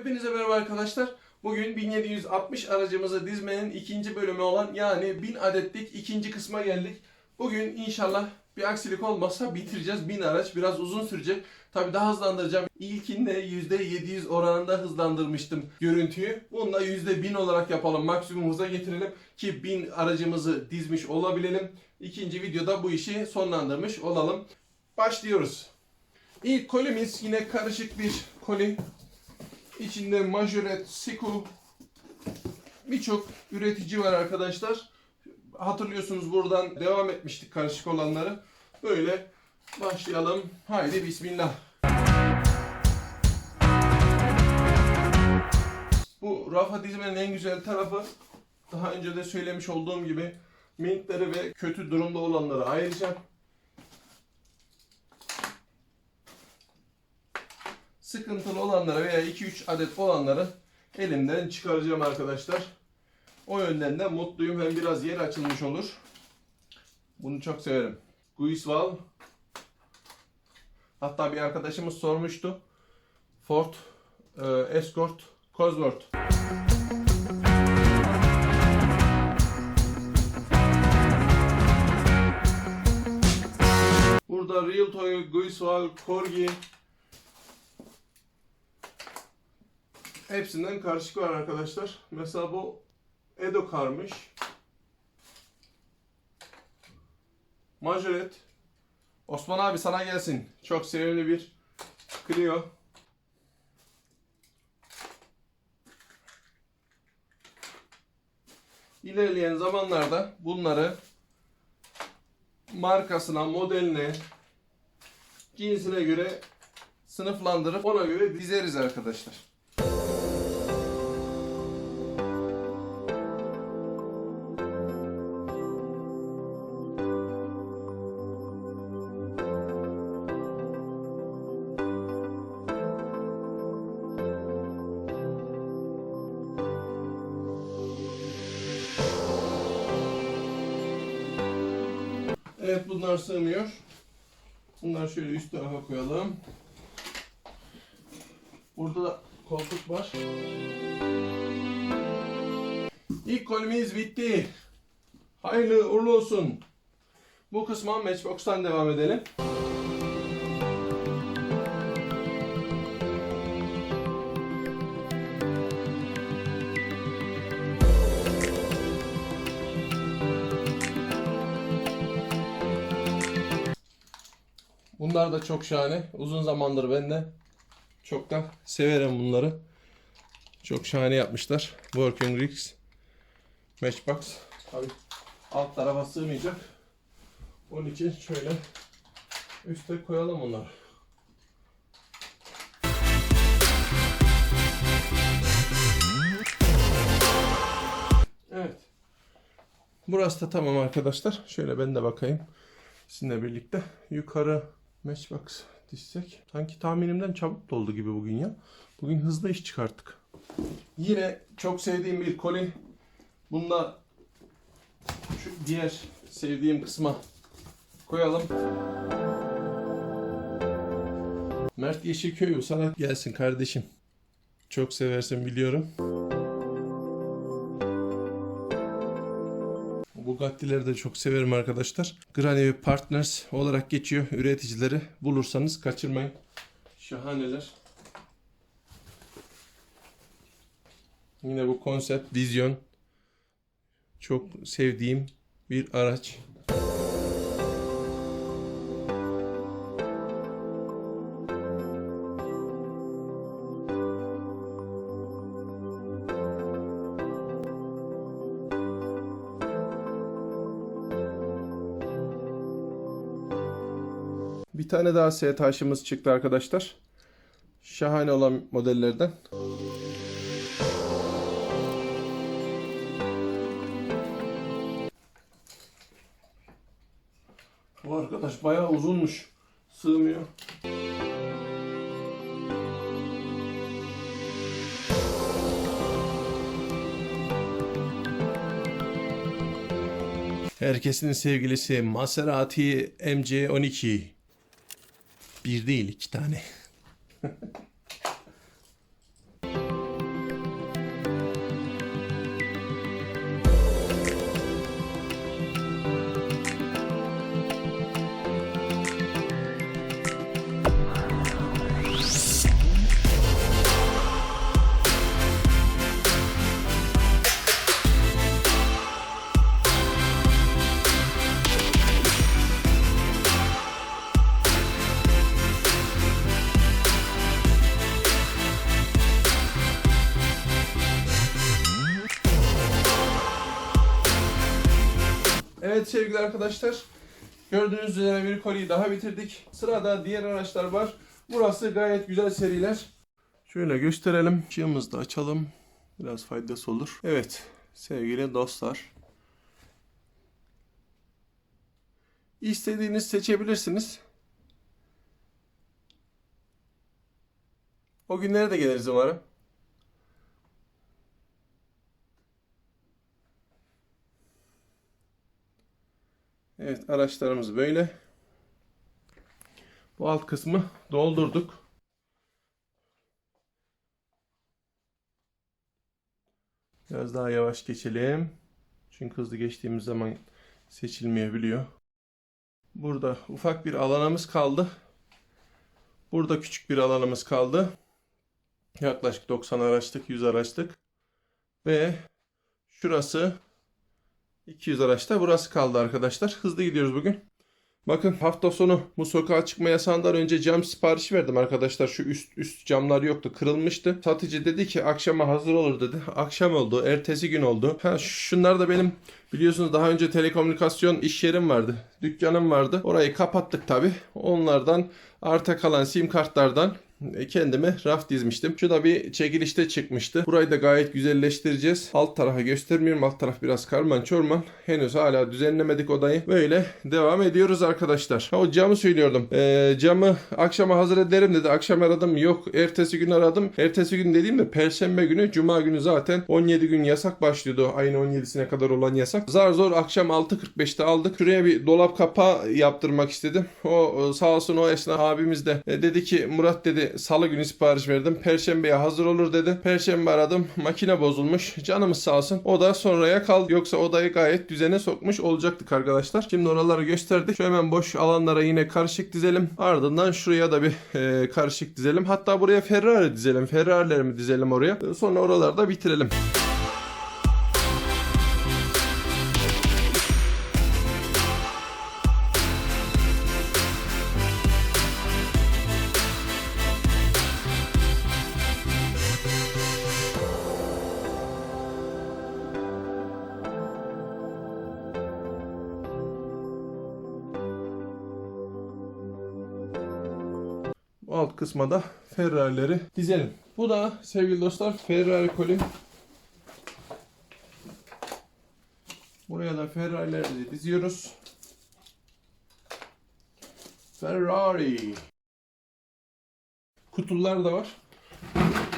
Hepinize merhaba arkadaşlar. Bugün 1760 aracımızı dizmenin ikinci bölümü olan yani 1000 adetlik ikinci kısma geldik. Bugün inşallah bir aksilik olmazsa bitireceğiz. 1000 araç biraz uzun sürecek. Tabi daha hızlandıracağım. İlkinde %700 oranında hızlandırmıştım görüntüyü. Bunu da %1000 olarak yapalım. Maksimum hıza getirelim ki 1000 aracımızı dizmiş olabilelim. İkinci videoda bu işi sonlandırmış olalım. Başlıyoruz. İlk kolimiz yine karışık bir koli. İçinde majoret, siku birçok üretici var arkadaşlar. Hatırlıyorsunuz buradan devam etmiştik karışık olanları. Böyle başlayalım. Haydi bismillah. Bu rafa dizmenin en güzel tarafı daha önce de söylemiş olduğum gibi mintleri ve kötü durumda olanları ayıracağım. Sıkıntılı olanları veya 2-3 adet olanları elimden çıkaracağım arkadaşlar. O yönden de mutluyum. Hem biraz yer açılmış olur. Bunu çok severim. Guisval. Hatta bir arkadaşımız sormuştu. Ford e, Escort Cosworth. Burada Real Toy, Guisval, Corgi, Hepsinden karışık var arkadaşlar. Mesela bu Edokar'mış. Majoret. Osman abi sana gelsin. Çok sevimli bir Clio. İlerleyen zamanlarda bunları markasına, modeline, cinsine göre sınıflandırıp ona göre dizeriz arkadaşlar. Sığmıyor. Bunlar şöyle üst tarafa koyalım. Burada da koltuk var. İlk kolimiz bitti. Hayırlı uğurlu olsun. Bu kısma Matchbox'tan devam edelim. Bunlar da çok şahane. Uzun zamandır ben de çok da severim bunları. Çok şahane yapmışlar. Working Rigs Matchbox. Tabii alt tarafa sığmayacak. Onun için şöyle üste koyalım onları. Evet. Burası da tamam arkadaşlar. Şöyle ben de bakayım. Sizinle birlikte yukarı matchbox dizsek. Sanki tahminimden çabuk doldu gibi bugün ya. Bugün hızlı iş çıkarttık. Yine çok sevdiğim bir koli. Bunda şu diğer sevdiğim kısma koyalım. Mert Yeşilköy sana gelsin kardeşim. Çok seversin biliyorum. Bugatti'leri de çok severim arkadaşlar. Granny Partners olarak geçiyor. Üreticileri bulursanız kaçırmayın. Şahaneler. Yine bu konsept, vizyon. Çok sevdiğim bir araç. Bir tane daha S taşımız çıktı arkadaşlar. Şahane olan modellerden. Bu arkadaş bayağı uzunmuş. Sığmıyor. Herkesin sevgilisi Maserati MC12. Bir değil iki tane. sevgili arkadaşlar. Gördüğünüz üzere bir koliyi daha bitirdik. Sırada diğer araçlar var. Burası gayet güzel seriler. Şöyle gösterelim. Işığımızı da açalım. Biraz faydası olur. Evet sevgili dostlar. İstediğiniz seçebilirsiniz. O günlere de geliriz umarım. Evet araçlarımız böyle. Bu alt kısmı doldurduk. Biraz daha yavaş geçelim. Çünkü hızlı geçtiğimiz zaman seçilmeyebiliyor. Burada ufak bir alanımız kaldı. Burada küçük bir alanımız kaldı. Yaklaşık 90 araçlık, 100 araçlık. Ve şurası 200 araçta burası kaldı arkadaşlar. Hızlı gidiyoruz bugün. Bakın hafta sonu bu sokağa çıkma yasağından önce cam siparişi verdim arkadaşlar. Şu üst üst camlar yoktu kırılmıştı. Satıcı dedi ki akşama hazır olur dedi. Akşam oldu. Ertesi gün oldu. Ha şunlar da benim biliyorsunuz daha önce telekomünikasyon iş yerim vardı. Dükkanım vardı. Orayı kapattık tabi. Onlardan arta kalan sim kartlardan kendime raf dizmiştim. Şu da bir çekilişte çıkmıştı. Burayı da gayet güzelleştireceğiz. Alt tarafı göstermiyorum. Alt taraf biraz karman çorman. Henüz hala düzenlemedik odayı. Böyle devam ediyoruz arkadaşlar. Ha, o camı söylüyordum. Ee, camı akşama hazır ederim dedi. Akşam aradım. Yok. Ertesi gün aradım. Ertesi gün dediğimde perşembe günü. Cuma günü zaten 17 gün yasak başlıyordu. Ayın 17'sine kadar olan yasak. Zar zor akşam 6.45'te aldık. Şuraya bir dolap kapağı yaptırmak istedim. O sağ olsun o esnaf abimiz de e, dedi ki Murat dedi salı günü sipariş verdim. Perşembeye hazır olur dedi. Perşembe aradım. Makine bozulmuş. Canımız sağ olsun. O da sonraya kaldı. Yoksa odayı gayet düzene sokmuş olacaktık arkadaşlar. Şimdi oraları gösterdik. Şu hemen boş alanlara yine karışık dizelim. Ardından şuraya da bir e, karışık dizelim. Hatta buraya Ferrari dizelim. Ferrari'lerimi dizelim oraya. Sonra oralarda bitirelim. Alt kısma da Ferrari'leri dizelim. Bu da sevgili dostlar Ferrari koli. Buraya da Ferrari'leri diziyoruz. Ferrari. Kutular da var.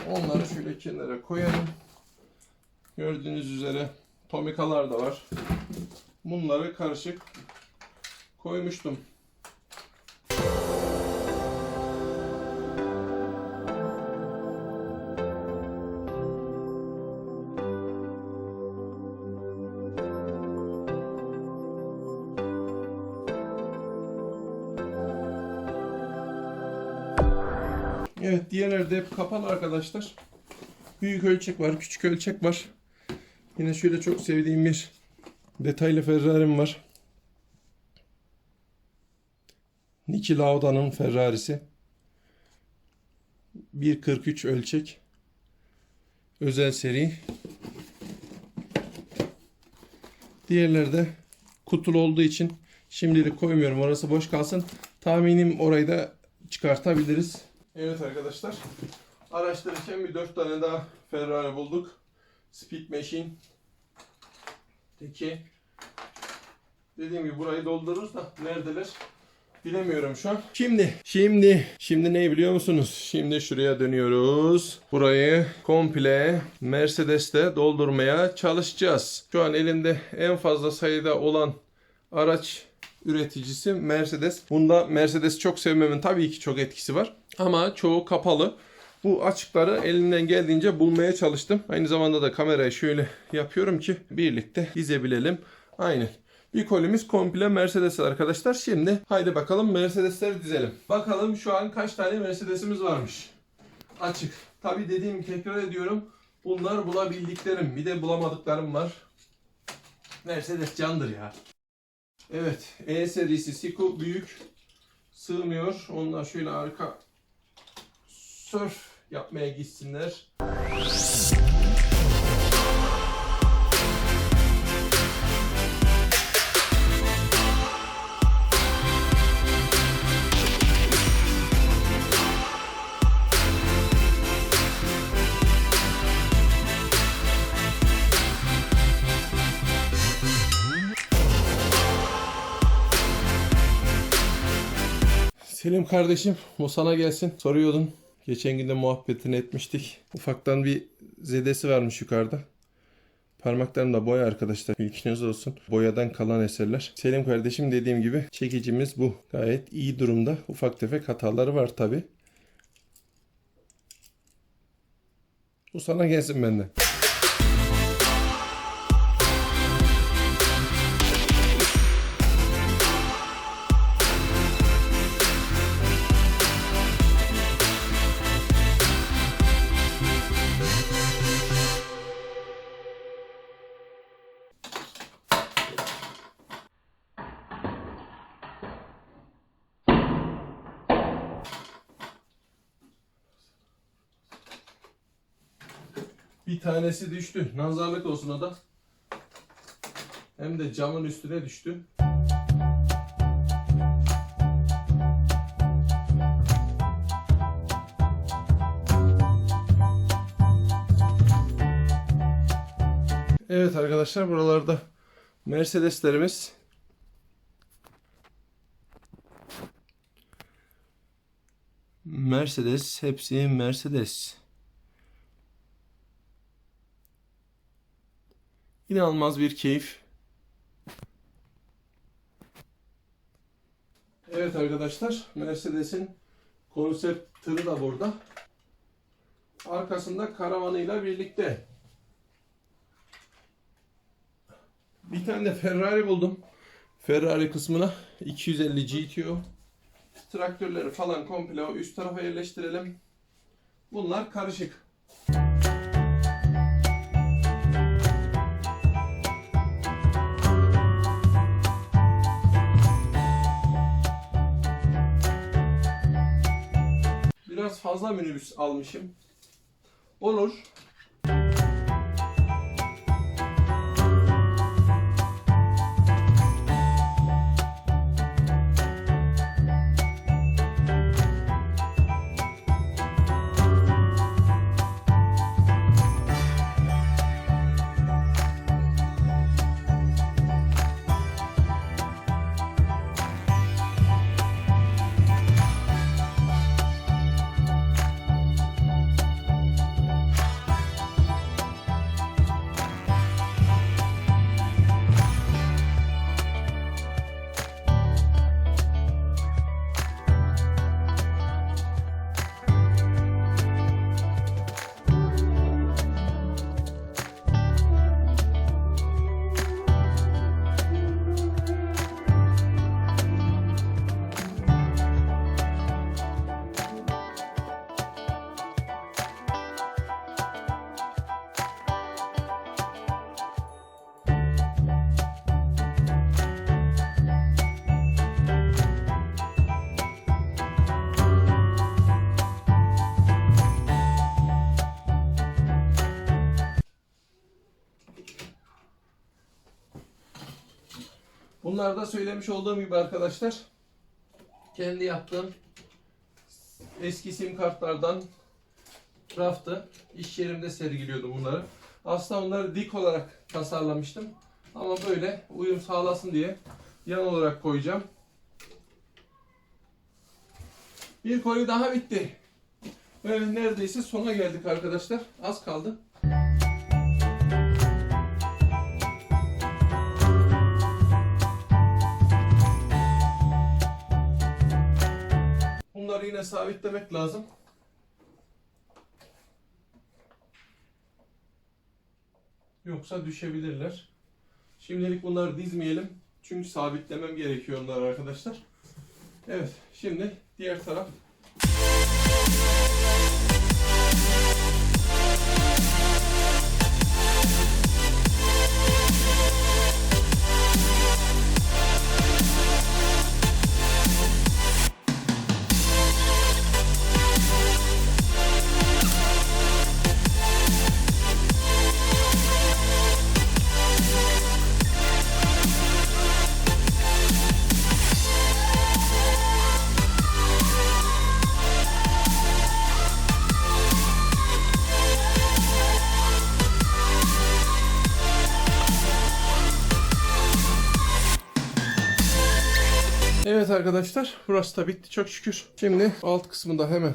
Onları şöyle kenara koyalım. Gördüğünüz üzere tomikalar da var. Bunları karışık koymuştum. Evet diğerleri de hep kapalı arkadaşlar. Büyük ölçek var, küçük ölçek var. Yine şöyle çok sevdiğim bir detaylı Ferrari'm var. Niki Lauda'nın Ferrari'si. 1.43 ölçek. Özel seri. Diğerleri de kutulu olduğu için şimdilik koymuyorum. Orası boş kalsın. Tahminim orayı da çıkartabiliriz. Evet arkadaşlar. Araştırırken bir dört tane daha Ferrari bulduk. Speed Machine. Peki. Dediğim gibi burayı doldururuz da neredeler? Bilemiyorum şu an. Şimdi, şimdi, şimdi ne biliyor musunuz? Şimdi şuraya dönüyoruz. Burayı komple Mercedes'te doldurmaya çalışacağız. Şu an elimde en fazla sayıda olan araç üreticisi Mercedes. Bunda Mercedes çok sevmemin tabii ki çok etkisi var. Ama çoğu kapalı. Bu açıkları elimden geldiğince bulmaya çalıştım. Aynı zamanda da kamerayı şöyle yapıyorum ki birlikte dizebilelim. Aynen. Bir kolimiz komple Mercedes arkadaşlar. Şimdi haydi bakalım Mercedesleri dizelim. Bakalım şu an kaç tane Mercedes'imiz varmış. Açık. Tabi dediğim tekrar ediyorum. Bunlar bulabildiklerim. Bir de bulamadıklarım var. Mercedes candır ya. Evet. E serisi Siku büyük. Sığmıyor. Onlar şöyle arka surf yapmaya gitsinler. Selim kardeşim o sana gelsin. Soruyordun. Geçen gün de muhabbetini etmiştik. Ufaktan bir zedesi varmış yukarıda. Parmaklarımda boya arkadaşlar. Bilginiz olsun. Boyadan kalan eserler. Selim kardeşim dediğim gibi çekicimiz bu. Gayet iyi durumda. Ufak tefek hataları var tabi. Bu sana gelsin benden. Tanesi düştü. Nazarlık olsun o da. Hem de camın üstüne düştü. Evet arkadaşlar buralarda Mercedeslerimiz Mercedes hepsi Mercedes. İnanılmaz bir keyif. Evet arkadaşlar, Mercedes'in konsept tırı da burada. Arkasında karavanıyla birlikte. Bir tane de Ferrari buldum. Ferrari kısmına 250 GTO. Traktörleri falan komple üst tarafa yerleştirelim. Bunlar karışık. Biraz fazla minibüs almışım. Olur. Bunlar da söylemiş olduğum gibi arkadaşlar kendi yaptığım eski sim kartlardan raftı. İş yerimde sergiliyordum bunları. Aslında onları dik olarak tasarlamıştım. Ama böyle uyum sağlasın diye yan olarak koyacağım. Bir koli daha bitti. Ve neredeyse sona geldik arkadaşlar. Az kaldı. Bunları yine sabitlemek lazım. Yoksa düşebilirler. Şimdilik bunları dizmeyelim. Çünkü sabitlemem gerekiyor onları arkadaşlar. Evet, şimdi diğer taraf. Arkadaşlar burası da bitti çok şükür. Şimdi alt kısmını da hemen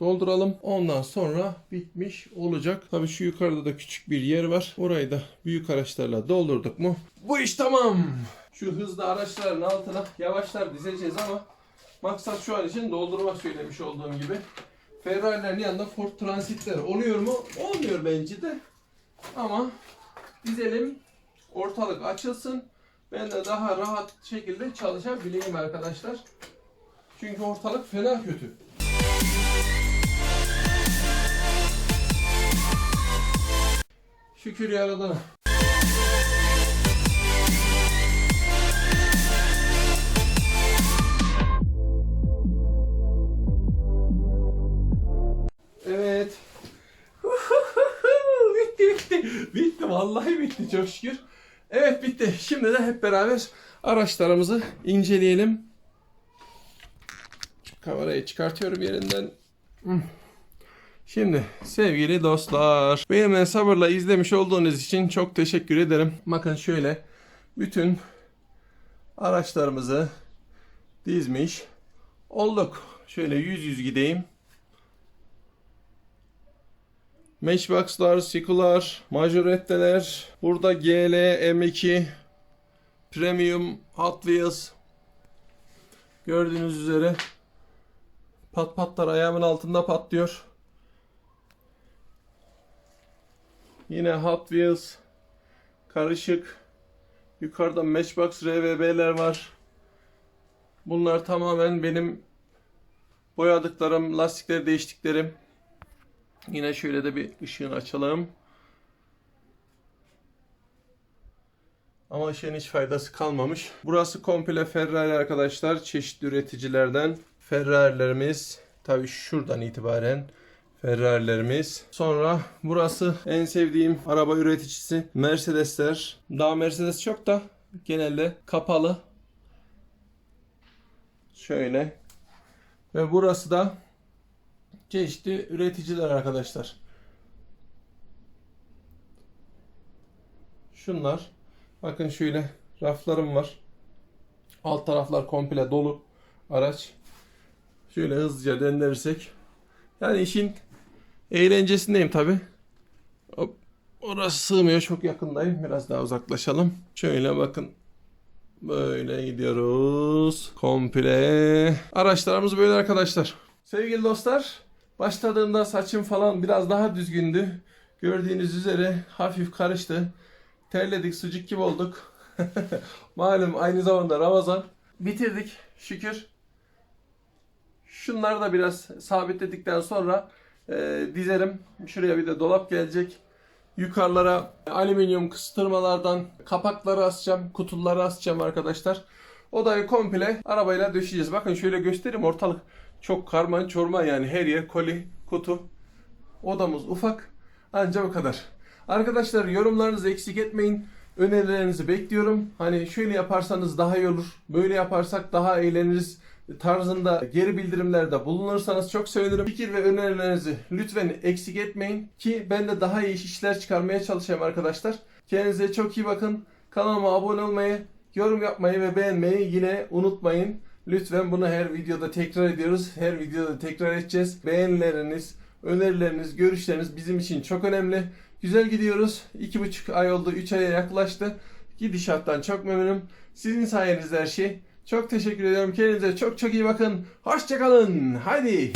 dolduralım. Ondan sonra bitmiş olacak. Tabii şu yukarıda da küçük bir yer var. Orayı da büyük araçlarla doldurduk mu? Bu iş tamam. Şu hızlı araçların altına yavaşlar dizeceğiz ama maksat şu an için doldurmak söylemiş olduğum gibi. Ferrari'lerin yanında Ford Transit'ler oluyor mu? Olmuyor bence de. Ama dizelim ortalık açılsın. Ben de daha rahat şekilde çalışabileyim arkadaşlar. Çünkü ortalık fena kötü. Şükür yaradana. Evet. bitti bitti. Bitti vallahi bitti çok şükür. Evet bitti. Şimdi de hep beraber araçlarımızı inceleyelim. Kamerayı çıkartıyorum yerinden. Hmm. Şimdi sevgili dostlar, benimle sabırla izlemiş olduğunuz için çok teşekkür ederim. Bakın şöyle bütün araçlarımızı dizmiş olduk. Şöyle yüz yüz gideyim. Matchbox'lar, Sikular, Majorette'ler, burada GL, M2, Premium, Hot Wheels. Gördüğünüz üzere pat patlar ayağımın altında patlıyor. Yine Hot Wheels, karışık. Yukarıda Matchbox RVB'ler var. Bunlar tamamen benim boyadıklarım, lastikleri değiştiklerim. Yine şöyle de bir ışığını açalım. Ama ışığın hiç faydası kalmamış. Burası komple Ferrari arkadaşlar. Çeşitli üreticilerden Ferrari'lerimiz. Tabi şuradan itibaren Ferrari'lerimiz. Sonra burası en sevdiğim araba üreticisi Mercedesler. Daha Mercedes çok da genelde kapalı. Şöyle. Ve burası da çeşitli üreticiler arkadaşlar. Şunlar. Bakın şöyle raflarım var. Alt taraflar komple dolu araç. Şöyle hızlıca döndürürsek. Yani işin eğlencesindeyim tabi. Orası sığmıyor. Çok yakındayım. Biraz daha uzaklaşalım. Şöyle bakın. Böyle gidiyoruz. Komple. Araçlarımız böyle arkadaşlar. Sevgili dostlar. Başladığımda saçım falan biraz daha düzgündü. Gördüğünüz üzere hafif karıştı. Terledik, sucuk gibi olduk. Malum aynı zamanda Ramazan. Bitirdik şükür. Şunları da biraz sabitledikten sonra e, dizerim. Şuraya bir de dolap gelecek. Yukarılara alüminyum kıstırmalardan kapakları asacağım, kutuları asacağım arkadaşlar. Odayı komple arabayla döşeyeceğiz. Bakın şöyle göstereyim ortalık çok karman çorman yani her yer koli, kutu. Odamız ufak. Anca bu kadar. Arkadaşlar yorumlarınızı eksik etmeyin. Önerilerinizi bekliyorum. Hani şöyle yaparsanız daha iyi olur. Böyle yaparsak daha eğleniriz tarzında geri bildirimlerde bulunursanız çok sevinirim. Fikir ve önerilerinizi lütfen eksik etmeyin ki ben de daha iyi işler çıkarmaya çalışayım arkadaşlar. Kendinize çok iyi bakın. Kanalıma abone olmayı, yorum yapmayı ve beğenmeyi yine unutmayın. Lütfen bunu her videoda tekrar ediyoruz. Her videoda tekrar edeceğiz. Beğenileriniz, önerileriniz, görüşleriniz bizim için çok önemli. Güzel gidiyoruz. 2,5 ay oldu, 3 aya yaklaştı. Gidişattan çok memnunum. Sizin sayenizde her şey. Çok teşekkür ediyorum. Kendinize çok çok iyi bakın. Hoşçakalın. Haydi.